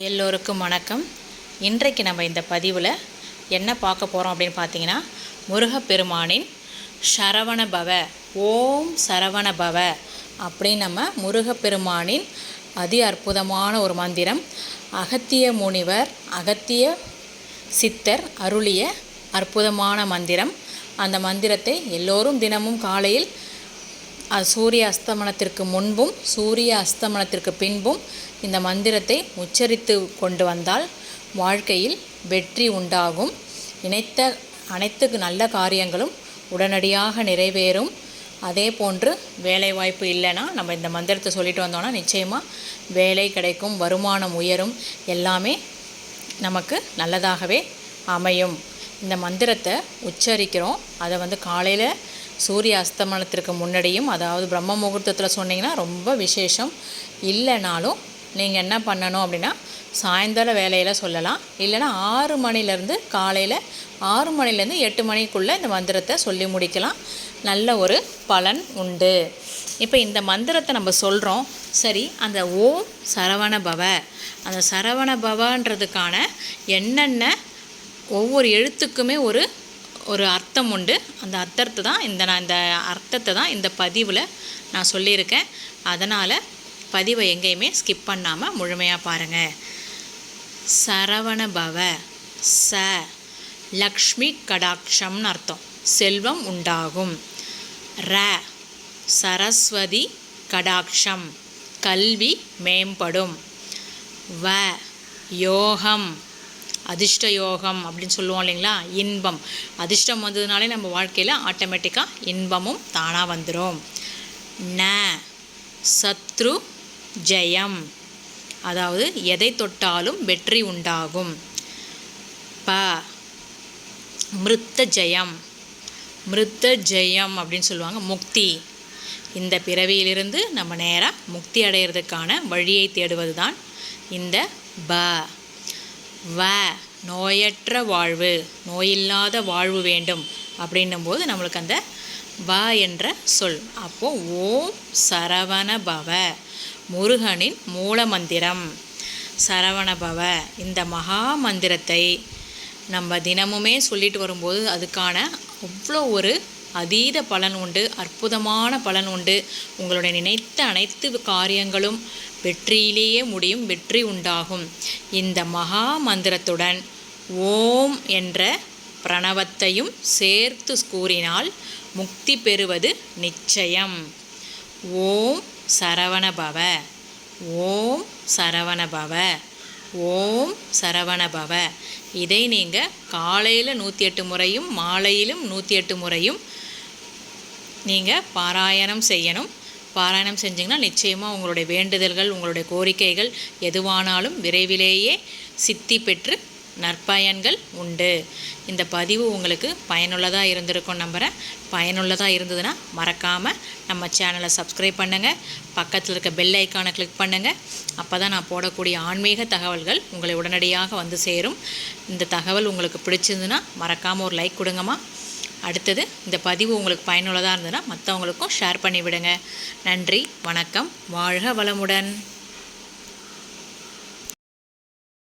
எல்லோருக்கும் வணக்கம். இன்றைக்கு நம்ம இந்த பதிவில் என்ன பார்க்க போகிறோம் அப்படின்னு பார்த்தீங்கன்னா முருகப்பெருமானின் சரவண பவ ஓம் சரவண பவ அப்படின்னு நம்ம முருகப்பெருமானின் அதி அற்புதமான ஒரு மந்திரம் அகத்திய முனிவர் அகத்திய சித்தர் அருளிய அற்புதமான மந்திரம். அந்த மந்திரத்தை எல்லோரும் தினமும் காலையில் சூரிய அஸ்தமனத்திற்கு முன்பும் சூரிய அஸ்தமனத்திற்கு பின்பும் இந்த மந்திரத்தை உச்சரித்து கொண்டு வந்தால் வாழ்க்கையில் வெற்றி உண்டாகும். இணைத்த அனைத்து நல்ல காரியங்களும் உடனடியாக நிறைவேறும். அதே போன்று வேலை வாய்ப்பு இல்லைன்னா நம்ம இந்த மந்திரத்தை சொல்லிட்டு வந்தோம்னா நிச்சயமாக வேலை கிடைக்கும் வருமானம் உயரும். எல்லாமே நமக்கு நல்லதாகவே அமையும். இந்த மந்திரத்தை உச்சரிக்கிறோம். அதை வந்து காலையில் சூரிய அஸ்தமனத்திற்கு முன்னாடியும் அதாவது பிரம்ம முகூர்த்தத்தில் சொன்னீங்கன்னா ரொம்ப விசேஷம். இல்லைனாலும் நீங்கள் என்ன பண்ணணும் அப்படின்னா சாயந்தர வேலையில் சொல்லலாம். இல்லைன்னா ஆறு மணிலேருந்து காலையில் ஆறு மணிலேருந்து எட்டு மணிக்குள்ளே இந்த மந்திரத்தை சொல்லி முடிக்கலாம். நல்ல ஒரு பலன் உண்டு. இப்போ இந்த மந்திரத்தை நம்ம சொல்கிறோம் சரி அந்த ஓம் சரவண பவ. அந்த சரவண பவன்றதுக்கான என்னென்ன ஒவ்வொரு எழுத்துக்குமே ஒரு ஒரு அர்த்தம் உண்டு. அந்த அர்த்தத்தை தான் இந்த நான் இந்த அர்த்தத்தை தான் இந்த பதிவில் நான் சொல்லியிருக்கேன். அதனால் பதிவை எங்கேயுமே ஸ்கிப் பண்ணாமல் முழுமையாக பாருங்கள் சரவண பவ ச லக்ஷ்மி கடாட்சம்னு அர்த்தம். செல்வம் உண்டாகும். ர சரஸ்வதி கடாட்சம். கல்வி மேம்படும். வ யோகம். அதிர்ஷ்ட யோகம் அப்படின்னு சொல்லுவோம் இல்லைங்களா? இன்பம். அதிர்ஷ்டம் வந்ததுனாலே நம்ம வாழ்க்கையில் ஆட்டோமேட்டிக்காக இன்பமும் தானாக வந்துடும் ந சத்ரு ஜெயம். அதாவது எதை தொட்டாலும் வெற்றி உண்டாகும். ப மிருத்த ஜெயம். மிருத்த ஜெயம் அப்படின்னு சொல்லுவாங்க முக்தி. இந்த பிறவியிலிருந்து நம்ம நேராக முக்தி அடையிறதுக்கான வழியை தேடுவது தான் இந்த ப. வ நோயற்ற வாழ்வு நோயில்லாத வாழ்வு வேண்டும் அப்படின்னும் போது நம்மளுக்கு அந்த வ என்ற சொல். அப்போது ஓம் சரவண பவ முருகனின் மூல மந்திரம். சரவண பவ இந்த மகா மந்திரத்தை நம்ம தினமுமே சொல்லிட்டு வரும்போது அதுக்கான அவ்வளோ ஒரு அதீத பலன் உண்டு அற்புதமான பலன் உண்டு. உங்களுடைய நினைத்த அனைத்து காரியங்களும் வெற்றியிலேயே முடியும் வெற்றி உண்டாகும். இந்த மகா மந்திரத்துடன் ஓம் என்ற பிரணவத்தையும் சேர்த்து கூறினால் முக்தி பெறுவது நிச்சயம். ஓம் சரவணபவ. ஓம் சரவணபவ. ஓம் சரவணபவ. இதை நீங்கள் காலையில் நூற்றி எட்டு முறையும் மாலையிலும் நூற்றி எட்டு முறையும் நீங்கள் பாராயணம் செய்யணும். பாராயணம் செஞ்சிங்கன்னா நிச்சயமாக உங்களுடைய வேண்டுதல்கள் உங்களுடைய கோரிக்கைகள் எதுவானாலும் விரைவிலேயே சித்தி பெற்று நற்பயன்கள் உண்டு. இந்த பதிவு உங்களுக்கு பயனுள்ளதாக இருந்திருக்கும் நம்புகிறேன் பயனுள்ளதாக இருந்ததுன்னா மறக்காமல் நம்ம சேனலை சப்ஸ்கிரைப் பண்ணுங்கள் பக்கத்தில் இருக்க பெல் ஐக்கானை கிளிக் பண்ணுங்கள் அப்போ தான் நான் போடக்கூடிய ஆன்மீக தகவல்கள் உங்களை உடனடியாக வந்து சேரும். இந்த தகவல் உங்களுக்கு பிடிச்சிருந்துன்னா மறக்காமல் ஒரு லைக் கொடுங்கம்மா. அடுத்தது இந்த பதிவு உங்களுக்கு பயனுள்ளதாக இருந்ததுன்னா மற்றவங்களுக்கும் ஷேர் பண்ணிவிடுங்க நன்றி வணக்கம். வாழ்க வளமுடன்.